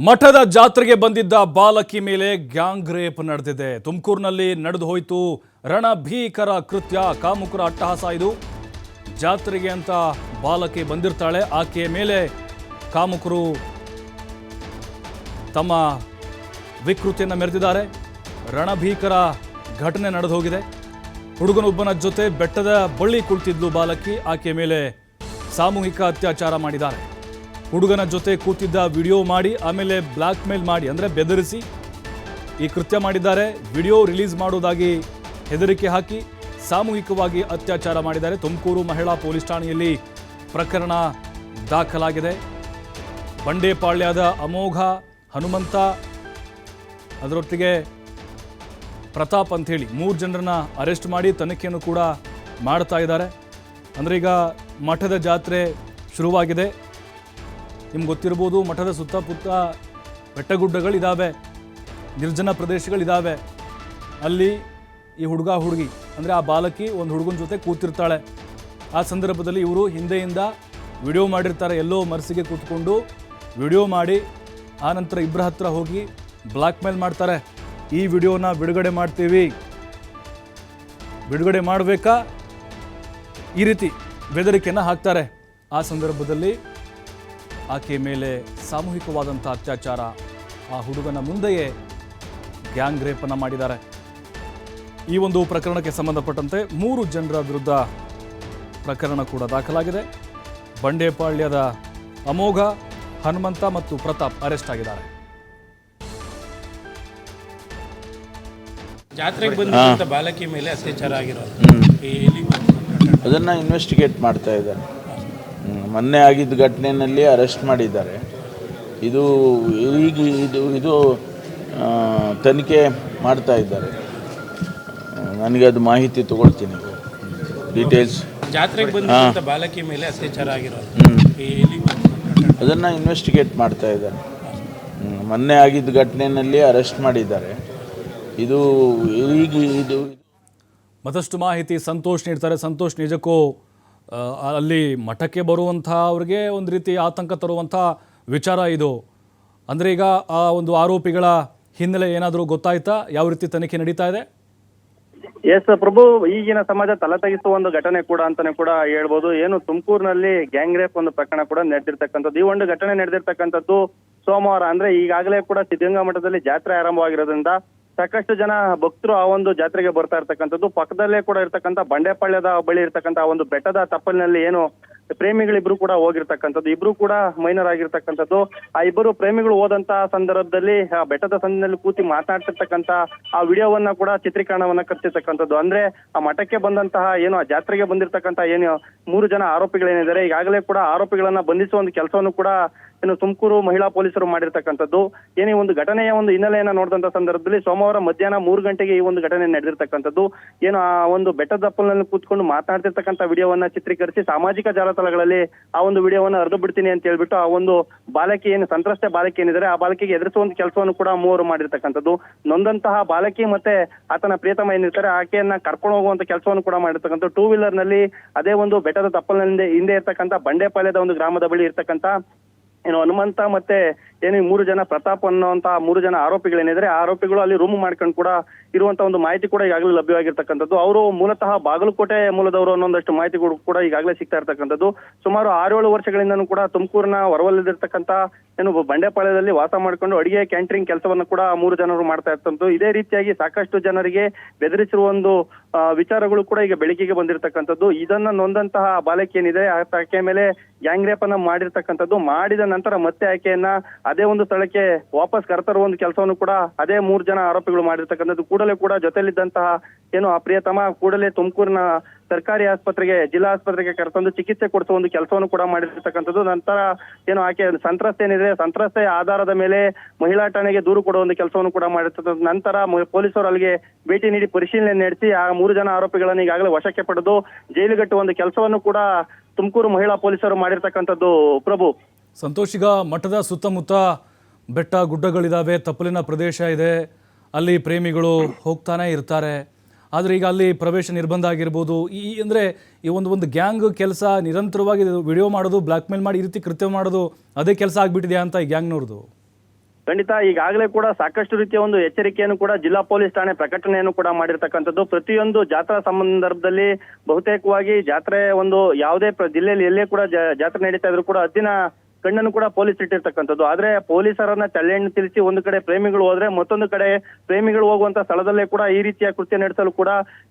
ಮಠದ ಜಾತ್ರೆಗೆ ಬಂದಿದ್ದ ಬಾಲಕಿ ಮೇಲೆ ಗ್ಯಾಂಗ್ ರೇಪ್ ನಡೆದಿದೆ. ತುಮಕೂರಿನಲ್ಲಿ ನಡೆದು ಹೋಯಿತು ರಣಭೀಕರ ಕೃತ್ಯ. ಕಾಮುಕರ ಅಟ್ಟಹಾಸ ಇದು. ಜಾತ್ರೆಗೆ ಅಂತ ಬಾಲಕಿ ಬಂದಿರ್ತಾಳೆ. ಆಕೆಯ ಮೇಲೆ ಕಾಮುಕರು ತಮ್ಮ ವಿಕೃತಿಯನ್ನು ಮೆರೆದಿದ್ದಾರೆ. ರಣಭೀಕರ ಘಟನೆ ನಡೆದು ಹೋಗಿದೆ. ಹುಡುಗನೊಬ್ಬನ ಜೊತೆ ಬೆಟ್ಟದ ಬಳ್ಳಿ ಕುಳಿತಿದ್ಲು ಬಾಲಕಿ. ಆಕೆಯ ಮೇಲೆ ಸಾಮೂಹಿಕ ಅತ್ಯಾಚಾರ ಮಾಡಿದ್ದಾರೆ. ಹುಡುಗನ ಜೊತೆ ಕೂತಿದ್ದ ವಿಡಿಯೋ ಮಾಡಿ, ಆಮೇಲೆ ಬ್ಲ್ಯಾಕ್ ಮೇಲ್ ಮಾಡಿ, ಅಂದರೆ ಬೆದರಿಸಿ ಈ ಕೃತ್ಯ ಮಾಡಿದ್ದಾರೆ. ವಿಡಿಯೋ ರಿಲೀಸ್ ಮಾಡೋದಾಗಿ ಹೆದರಿಕೆ ಹಾಕಿ ಸಾಮೂಹಿಕವಾಗಿ ಅತ್ಯಾಚಾರ ಮಾಡಿದ್ದಾರೆ. ತುಮಕೂರು ಮಹಿಳಾ ಪೊಲೀಸ್ ಠಾಣೆಯಲ್ಲಿ ಪ್ರಕರಣ ದಾಖಲಾಗಿದೆ. ಬಂಡೇಪಾಳ್ಯದ ಅಮೋಘ, ಹನುಮಂತ ಅದರೊಟ್ಟಿಗೆ ಪ್ರತಾಪ್ ಅಂಥೇಳಿ ಮೂರು ಜನರನ್ನ ಅರೆಸ್ಟ್ ಮಾಡಿ ತನಿಖೆಯನ್ನು ಕೂಡ ಮಾಡ್ತಾ ಇದ್ದಾರೆ. ಅಂದರೆ ಈಗ ಮಠದ ಜಾತ್ರೆ ಶುರುವಾಗಿದೆ. ನಿಮ್ಗೆ ಗೊತ್ತಿರ್ಬೋದು, ಮಠದ ಸುತ್ತಮುತ್ತ ಬೆಟ್ಟಗುಡ್ಡಗಳಿದ್ದಾವೆ ನಿರ್ಜನ ಪ್ರದೇಶಗಳಿದ್ದಾವೆ ಅಲ್ಲಿ ಈ ಹುಡುಗ ಹುಡುಗಿ, ಅಂದರೆ ಆ ಬಾಲಕಿ ಒಂದು ಹುಡುಗನ ಜೊತೆ ಕೂತಿರ್ತಾಳೆ. ಆ ಸಂದರ್ಭದಲ್ಲಿ ಇವರು ಹಿಂದೆಯಿಂದ ವಿಡಿಯೋ ಮಾಡಿರ್ತಾರೆ, ಎಲ್ಲೋ ಮನಸ್ಸಿಗೆ ಕೂತ್ಕೊಂಡು ವಿಡಿಯೋ ಮಾಡಿ ಆನಂತರ ನಂತರ ಇಬ್ಬರ ಹತ್ರ ಹೋಗಿ ಬ್ಲ್ಯಾಕ್ ಮೇಲ್ ಮಾಡ್ತಾರೆ. ಈ ವಿಡಿಯೋನ ಬಿಡುಗಡೆ ಮಾಡ್ತೀವಿ. ಬಿಡುಗಡೆ ಮಾಡಬೇಕಾ? ಈ ರೀತಿ ಬೆದರಿಕೆಯನ್ನು ಹಾಕ್ತಾರೆ. ಆ ಸಂದರ್ಭದಲ್ಲಿ ಆಕೆಯ ಮೇಲೆ ಸಾಮೂಹಿಕವಾದಂಥ ಅತ್ಯಾಚಾರ. ಆ ಹುಡುಗನ ಮುಂದೆಯೇ ಗ್ಯಾಂಗ್ ರೇಪನ್ನು ಮಾಡಿದ್ದಾರೆ. ಈ ಒಂದು ಪ್ರಕರಣಕ್ಕೆ ಸಂಬಂಧಪಟ್ಟಂತೆ ಮೂರು ಜನರ ವಿರುದ್ಧ ಪ್ರಕರಣ ಕೂಡ ದಾಖಲಾಗಿದೆ. ಬಂಡೇಪಾಳ್ಯದ ಅಮೋಘ ಹನುಮಂತ ಮತ್ತು ಪ್ರತಾಪ್ ಅರೆಸ್ಟ್ ಆಗಿದ್ದಾರೆ. ಜಾತ್ರೆಗೆ ಬಂದಂತ ಬಾಲಕಿ ಮೇಲೆ ಅತ್ಯಾಚಾರ ಆಗಿರೋದು. ಅದನ್ನ ಇನ್ವೆಸ್ಟಿಗೇಟ್ ಮಾಡ್ತಾ ಇದ್ದಾರೆ. ಮೊನ್ನೆ ಆಗಿದ್ದ ಘಟನೆಯಲ್ಲಿ ಅರೆಸ್ಟ್ ಮಾಡಿದ್ದಾರೆ. ಇದು ಈಗ ಇದು ಇದು ತನಿಖೆ ಮಾಡ್ತಾ ಇದ್ದಾರೆ. ನನಗೆ ಅದು ಮಾಹಿತಿ ತಗೊಳ್ತೀನಿ. ಡೀಟೇಲ್ಸ್ ಜಾತ್ರೆಗೆ ಬಂದಂತ ಬಾಲಕಿ ಮೇಲೆ ಅತ್ಯಾಚಾರ ಆಗಿರೋದು. ಅದನ್ನು ಇನ್ವೆಸ್ಟಿಗೇಟ್ ಮಾಡ್ತಾ ಇದ್ದಾರೆ. ಮೊನ್ನೆ ಆಗಿದ್ದ ಘಟನೆಯಲ್ಲಿ ಅರೆಸ್ಟ್ ಮಾಡಿದ್ದಾರೆ. ಇದು ಈಗ ಇದು. ಮತ್ತಷ್ಟು ಮಾಹಿತಿ ಸಂತೋಷ್ ನೀಡ್ತಾರೆ. ಸಂತೋಷ್ ನಿಜಕ್ಕೂ ಅಲ್ಲಿ ಮಠಕ್ಕೆ ಬರುವಂಥ ಅವ್ರಿಗೆ ಒಂದು ರೀತಿ ಆತಂಕ ತರುವಂಥ ವಿಚಾರ ಇದು. ಅಂದರೆ ಈಗ ಆ ಒಂದು ಆರೋಪಿಗಳ ಹಿನ್ನೆಲೆ ಏನಾದರೂ ಗೊತ್ತಾಯ್ತಾ? ಯಾವ ರೀತಿ ತನಿಖೆ ನಡೀತಾ ಇದೆ? ಎಸ್ ಪ್ರಭು, ಈಗಿನ ಸಮಾಜ ತಲೆತಗ್ಗಿಸುವ ಒಂದು ಘಟನೆ ಕೂಡ ಅಂತಾನೆ ಕೂಡ ಹೇಳ್ಬೋದು. ಏನು ತುಮಕೂರಿನಲ್ಲಿ ಗ್ಯಾಂಗ್ ರೇಪ್ ಒಂದು ಪ್ರಕರಣ ಕೂಡ ನಡೆದಿರ್ತಕ್ಕಂಥದ್ದು. ಈ ಒಂದು ಘಟನೆ ನಡೆದಿರ್ತಕ್ಕಂಥದ್ದು ಸೋಮವಾರ. ಅಂದ್ರೆ ಈಗಾಗಲೇ ಕೂಡ ಸಿದ್ಧಗಂಗಾ ಮಠದಲ್ಲಿ ಜಾತ್ರೆ ಆರಂಭವಾಗಿರೋದ್ರಿಂದ ಸಾಕಷ್ಟು ಜನ ಭಕ್ತರು ಆ ಒಂದು ಜಾತ್ರೆಗೆ ಬರ್ತಾ ಇರ್ತಕ್ಕಂಥದ್ದು. ಪಕ್ಕದಲ್ಲೇ ಕೂಡ ಇರ್ತಕ್ಕಂಥ ಬಂಡೆಪಾಳ್ಯದ ಬಳಿ ಇರ್ತಕ್ಕಂಥ ಒಂದು ಬೆಟ್ಟದ ತಪ್ಪಲಿನಲ್ಲಿ ಏನು ಪ್ರೇಮಿಗಳಿಬ್ರು ಕೂಡ ಹೋಗಿರ್ತಕ್ಕಂಥದ್ದು, ಇಬ್ರು ಕೂಡ ಮೈನರ್ ಆಗಿರ್ತಕ್ಕಂಥದ್ದು. ಆ ಇಬ್ಬರು ಪ್ರೇಮಿಗಳು ಹೋದಂತ ಸಂದರ್ಭದಲ್ಲಿ, ಆ ಬೆಟ್ಟದ ಸಂದಿನಲ್ಲಿ ಕೂತಿ ಮಾತಾಡ್ತಿರ್ತಕ್ಕಂತ ಆ ವಿಡಿಯೋವನ್ನ ಕೂಡ ಚಿತ್ರೀಕರಣವನ್ನ ಕರ್ತಿರ್ತಕ್ಕಂಥದ್ದು ಅಂದ್ರೆ ಆ ಮಠಕ್ಕೆ ಬಂದಂತಹ ಏನು, ಆ ಜಾತ್ರೆಗೆ ಬಂದಿರತಕ್ಕಂತ ಏನು, ಮೂರು ಜನ ಆರೋಪಿಗಳೇನಿದ್ದಾರೆ, ಈಗಾಗಲೇ ಕೂಡ ಆರೋಪಿಗಳನ್ನ ಬಂಧಿಸುವ ಒಂದು ಕೆಲಸವನ್ನು ಕೂಡ ಏನು ತುಮಕೂರು ಮಹಿಳಾ ಪೊಲೀಸರು ಮಾಡಿರ್ತಕ್ಕಂಥದ್ದು. ಏನೇ ಒಂದು ಘಟನೆಯ ಒಂದು ಹಿನ್ನೆಲೆಯನ್ನ ನೋಡಿದಂತ ಸಂದರ್ಭದಲ್ಲಿ ಸೋಮವಾರ ಮಧ್ಯಾಹ್ನ ಮೂರು ಗಂಟೆಗೆ ಈ ಒಂದು ಘಟನೆ ನಡೆದಿರ್ತಕ್ಕಂಥದ್ದು. ಏನು ಆ ಒಂದು ಬೆಟ್ಟದ ದಪ್ಪಲಿನಲ್ಲಿ ಕೂತ್ಕೊಂಡು ಮಾತನಾಡ್ತಿರ್ತಕ್ಕಂಥ ವಿಡಿಯೋವನ್ನ ಚಿತ್ರೀಕರಿಸಿ ಸಾಮಾಜಿಕ ಜಾಲತಾಣಗಳಲ್ಲಿ ಆ ಒಂದು ವಿಡಿಯೋವನ್ನು ಹರಿದು ಬಿಡ್ತೀನಿ ಅಂತ ಹೇಳ್ಬಿಟ್ಟು ಆ ಒಂದು ಬಾಲಕಿ ಏನು ಸಂತ್ರಸ್ತೆ ಬಾಲಕಿ ಏನಿದ್ದಾರೆ ಆ ಬಾಲಕಿಗೆ ಎದುರಿಸುವಂತ ಕೆಲಸವನ್ನು ಕೂಡ ಮೂವರು ಮಾಡಿರ್ತಕ್ಕಂಥದ್ದು. ನೊಂದಂತಹ ಬಾಲಕಿ ಮತ್ತೆ ಆತನ ಪ್ರಿಯತಮ ಏನಿರ್ತಾರೆ, ಆಕೆಯನ್ನ ಕರ್ಕೊಂಡು ಹೋಗುವಂತ ಕೆಲಸವನ್ನು ಕೂಡ ಮಾಡಿರ್ತಕ್ಕಂಥ ಟೂ ವೀಲರ್ನಲ್ಲಿ ಅದೇ ಒಂದು ಬೆಟ್ಟದ ತಪ್ಪಲಿನಿಂದ ಹಿಂದೆ ಇರ್ತಕ್ಕಂಥ ಬಂಡೆಪಾಳ್ಯದ ಒಂದು ಗ್ರಾಮದ ಬಳಿ ಇರ್ತಕ್ಕಂಥ ಏನು ಹನುಮಂತ ಮತ್ತೆ ಏನು ಮೂರು ಜನ ಪ್ರತಾಪ್ ಅನ್ನುವಂತ ಮೂರು ಜನ ಆರೋಪಿಗಳೇನಿದ್ರೆ ಆರೋಪಿಗಳು ಅಲ್ಲಿ ರೂಮ್ ಮಾಡ್ಕೊಂಡು ಕೂಡ ಇರುವಂತ ಒಂದು ಮಾಹಿತಿ ಕೂಡ ಈಗಾಗಲೇ ಲಭ್ಯವಾಗಿರ್ತಕ್ಕಂಥದ್ದು. ಅವರು ಮೂಲತಃ ಬಾಗಲಕೋಟೆ ಮೂಲದವರು ಅನ್ನೊಂದಷ್ಟು ಮಾಹಿತಿ ಕೂಡ- ಈಗಾಗಲೇ ಸಿಗ್ತಾ ಇರ್ತಕ್ಕಂಥದ್ದು. ಸುಮಾರು ಆರೇಳು ವರ್ಷಗಳಿಂದನೂ ಕೂಡ ತುಮಕೂರಿನ ಹೊರವಲ್ಲದಿರ್ತಕ್ಕಂಥ ಏನು ಬಂಡೆಪಾಳ್ಯದಲ್ಲಿ ವಾಸ ಮಾಡಿಕೊಂಡು ಅಡಿಗೆ, ಕ್ಯಾಂಟರಿಂಗ್ ಕೆಲಸವನ್ನು ಕೂಡ ಮೂರು ಜನರು ಮಾಡ್ತಾ ಇರ್ತಂತು ಇದೇ ರೀತಿಯಾಗಿ ಸಾಕಷ್ಟು ಜನರಿಗೆ ಬೆದರಿಸಿರುವ ಒಂದು ವಿಚಾರಗಳು ಕೂಡ ಈಗ ಬೆಳಕಿಗೆ ಬಂದಿರತಕ್ಕಂಥದ್ದು. ಇದನ್ನ ನೊಂದಂತಹ ಬಾಲಕಿ ಏನಿದೆ ಆಕೆ ಮೇಲೆ ಗ್ಯಾಂಗ್ ರೇಪ್ ಮಾಡಿರ್ತಕ್ಕಂಥದ್ದು, ಮಾಡಿದ ನಂತರ ಮತ್ತೆ ಆಕೆಯನ್ನ ಅದೇ ಒಂದು ಸ್ಥಳಕ್ಕೆ ವಾಪಸ್ ಕರೆತರುವ ಒಂದು ಕೆಲಸವನ್ನು ಕೂಡ ಅದೇ ಮೂರು ಜನ ಆರೋಪಿಗಳು ಮಾಡಿರ್ತಕ್ಕಂಥದ್ದು, ಕೂಡಲೇ ಕೂಡ ಜೊತೆಲಿದ್ದಂತಹ ಏನು ಆ ಪ್ರಿಯತಮ, ಕೂಡಲೇ ತುಮಕೂರಿನ ಸರ್ಕಾರಿ ಆಸ್ಪತ್ರೆಗೆ, ಜಿಲ್ಲಾ ಆಸ್ಪತ್ರೆಗೆ ಕರೆತಂದು ಚಿಕಿತ್ಸೆ ಕೊಡಿಸುವ ಒಂದು ಕೆಲಸವನ್ನು ಕೂಡ ಮಾಡಿರ್ತಕ್ಕಂಥದ್ದು. ನಂತರ ಏನು ಆಕೆ ಸಂತ್ರಸ್ತೆ ಏನಿದೆ ಸಂತ್ರಸ್ತೆಯ ಆಧಾರದ ಮೇಲೆ ಮಹಿಳಾ ಠಾಣೆಗೆ ದೂರು ಕೊಡುವ ಒಂದು ಕೆಲಸವನ್ನು ಕೂಡ ಮಾಡಿರ್ತಕ್ಕಂಥ ನಂತರ ಪೊಲೀಸರು ಅಲ್ಲಿಗೆ ಭೇಟಿ ನೀಡಿ ಪರಿಶೀಲನೆ ನಡೆಸಿ ಆ ಮೂರು ಜನ ಆರೋಪಿಗಳನ್ನು ಈಗಾಗಲೇ ವಶಕ್ಕೆ ಪಡೆದು ಜೈಲಿಗಟ್ಟುವ ಒಂದು ಕೆಲಸವನ್ನು ಕೂಡ ತುಮಕೂರು ಮಹಿಳಾ ಪೊಲೀಸರು ಮಾಡಿರ್ತಕ್ಕಂಥದ್ದು. ಪ್ರಭು. ಸಂತೋಷಿಗ ಮಠದ ಸುತ್ತಮುತ್ತ ಬೆಟ್ಟ ಗುಡ್ಡಗಳಿದ್ದಾವೆ ತಪ್ಪಲಿನ ಪ್ರದೇಶ ಇದೆ. ಅಲ್ಲಿ ಪ್ರೇಮಿಗಳು ಹೋಗ್ತಾನೆ ಇರ್ತಾರೆ. ಆದರೆ ಈಗ ಅಲ್ಲಿ ಪ್ರವೇಶ ನಿರ್ಬಂಧ ಆಗಿರ್ಬೋದು. ಈ ಅಂದರೆ ಈ ಒಂದು ಒಂದು ಗ್ಯಾಂಗ್ ಕೆಲಸ ನಿರಂತರವಾಗಿ ವಿಡಿಯೋ ಮಾಡೋದು ಬ್ಲ್ಯಾಕ್ ಮೇಲ್ ಮಾಡಿ ಈ ರೀತಿ ಕೃತ್ಯ ಮಾಡೋದು ಅದೇ ಕೆಲಸ ಆಗಿಬಿಟ್ಟಿದೆಯಾ ಅಂತ ಈ ಗ್ಯಾಂಗ್ನವ್ರದ್ದು ಖಂಡಿತ, ಈಗಾಗಲೇ ಕೂಡ ಸಾಕಷ್ಟು ರೀತಿಯ ಒಂದು ಎಚ್ಚರಿಕೆಯನ್ನು ಕೂಡ ಜಿಲ್ಲಾ ಪೊಲೀಸ್ ಠಾಣೆ ಪ್ರಕಟಣೆಯನ್ನು ಕೂಡ ಮಾಡಿರ್ತಕ್ಕಂಥದ್ದು. ಪ್ರತಿಯೊಂದು ಜಾತ್ರಾ ಸಂದರ್ಭದಲ್ಲಿ ಬಹುತೇಕವಾಗಿ ಜಾತ್ರೆ ಒಂದು ಯಾವುದೇ ಜಿಲ್ಲೆಯಲ್ಲಿ ಎಲ್ಲೇ ಕೂಡ ಜಾತ್ರೆ ನಡೀತಾ ಇದ್ರು ಕೂಡ ಹದ್ದಿನ ಕಣ್ಣನ್ನು ಕೂಡ ಪೊಲೀಸ್ ಇಟ್ಟಿರ್ತಕ್ಕಂಥದ್ದು. ಆದ್ರೆ ಪೊಲೀಸರನ್ನ ತಲೆಯನ್ನು ತಿಳಿಸಿ ಒಂದು ಕಡೆ ಪ್ರೇಮಿಗಳು ಹೋದ್ರೆ ಮತ್ತೊಂದು ಕಡೆ ಪ್ರೇಮಿಗಳು ಹೋಗುವಂತ ಸ್ಥಳದಲ್ಲೇ ಕೂಡ ಈ ರೀತಿಯ ಕೃತ್ಯ ನಡೆಸಲು ಕೂಡ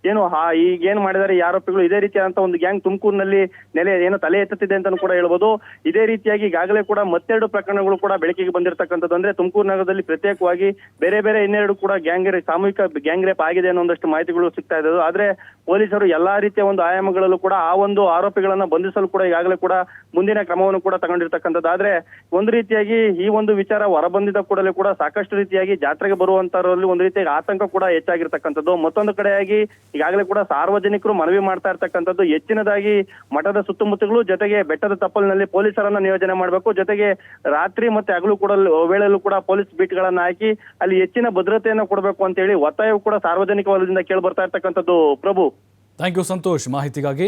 ಏನು ಈಗ ಏನ್ ಮಾಡಿದ್ದಾರೆ, ಈ ಆರೋಪಿಗಳು ಇದೇ ರೀತಿಯಾದಂತ ಒಂದು ಗ್ಯಾಂಗ್ ತುಮಕೂರಿನಲ್ಲಿ ನೆಲೆ, ಏನು ತಲೆ ಎತ್ತುತ್ತಿದೆ ಅಂತ ಕೂಡ ಹೇಳ್ಬೋದು. ಇದೇ ರೀತಿಯಾಗಿ ಈಗಾಗಲೇ ಕೂಡ ಮತ್ತೆರಡು ಪ್ರಕರಣಗಳು ಕೂಡ ಬೆಳಕಿಗೆ ಬಂದಿರತಕ್ಕಂಥದ್ದು. ಅಂದ್ರೆ ತುಮಕೂರು ನಗರದಲ್ಲಿ ಪ್ರತ್ಯೇಕವಾಗಿ ಬೇರೆ ಬೇರೆ ಇನ್ನೆರಡು ಕೂಡ ಗ್ಯಾಂಗ್, ಸಾಮೂಹಿಕ ಗ್ಯಾಂಗ್ ರೇಪ್ ಆಗಿದೆ ಅನ್ನೋ ಒಂದಷ್ಟು ಮಾಹಿತಿಗಳು ಸಿಗ್ತಾ ಇದ್ದವು. ಆದ್ರೆ ಪೊಲೀಸರು ಎಲ್ಲಾ ರೀತಿಯ ಒಂದು ಆಯಾಮಗಳಲ್ಲೂ ಕೂಡ ಆ ಒಂದು ಆರೋಪಿಗಳನ್ನ ಬಂಧಿಸಲು ಕೂಡ ಈಗಾಗಲೇ ಕೂಡ ಮುಂದಿನ ಕ್ರಮವನ್ನು ಕೂಡ ತಗೊಂಡಿರ್ತಕ್ಕಂಥದ್ದು. ಆದ್ರೆ ಒಂದು ರೀತಿಯಾಗಿ ಈ ಒಂದು ವಿಚಾರ ಹೊರಬಂದಿದ ಕೂಡಲೇ ಕೂಡ ಸಾಕಷ್ಟು ರೀತಿಯಾಗಿ ಜಾತ್ರೆಗೆ ಬರುವಂತರಲ್ಲಿ ಒಂದು ರೀತಿಯಾಗಿ ಆತಂಕ ಕೂಡ ಹೆಚ್ಚಾಗಿರ್ತಕ್ಕಂಥದ್ದು. ಮತ್ತೊಂದು ಕಡೆಯಾಗಿ ಈಗಾಗಲೇ ಕೂಡ ಸಾರ್ವಜನಿಕರು ಮನವಿ ಮಾಡ್ತಾ ಇರ್ತಕ್ಕಂಥದ್ದು. ಹೆಚ್ಚಿನದಾಗಿ ಮಠದ ಸುತ್ತಮುತ್ತಗಳು ಜೊತೆಗೆ ಬೆಟ್ಟದ ತಪ್ಪಲಿನಲ್ಲಿ ಪೊಲೀಸರನ್ನ ನಿಯೋಜನೆ ಮಾಡಬೇಕು. ಜೊತೆಗೆ ರಾತ್ರಿ ಮತ್ತೆ ಹಗಲು ಕೂಡ ವೇಳೆಯಲ್ಲೂ ಕೂಡ ಪೊಲೀಸ್ ಬೀಟ್ಗಳನ್ನ ಹಾಕಿ ಅಲ್ಲಿ ಹೆಚ್ಚಿನ ಭದ್ರತೆಯನ್ನು ಕೊಡಬೇಕು ಅಂತ ಹೇಳಿ ಒತ್ತಾಯವು ಕೂಡ ಸಾರ್ವಜನಿಕ ವಲಯದಿಂದ ಕೇಳಿ ಬರ್ತಾ ಇರ್ತಕ್ಕಂಥದ್ದು. ಪ್ರಭು ಥ್ಯಾಂಕ್ ಯು ಸಂತೋಷ್ ಮಾಹಿತಿಗಾಗಿ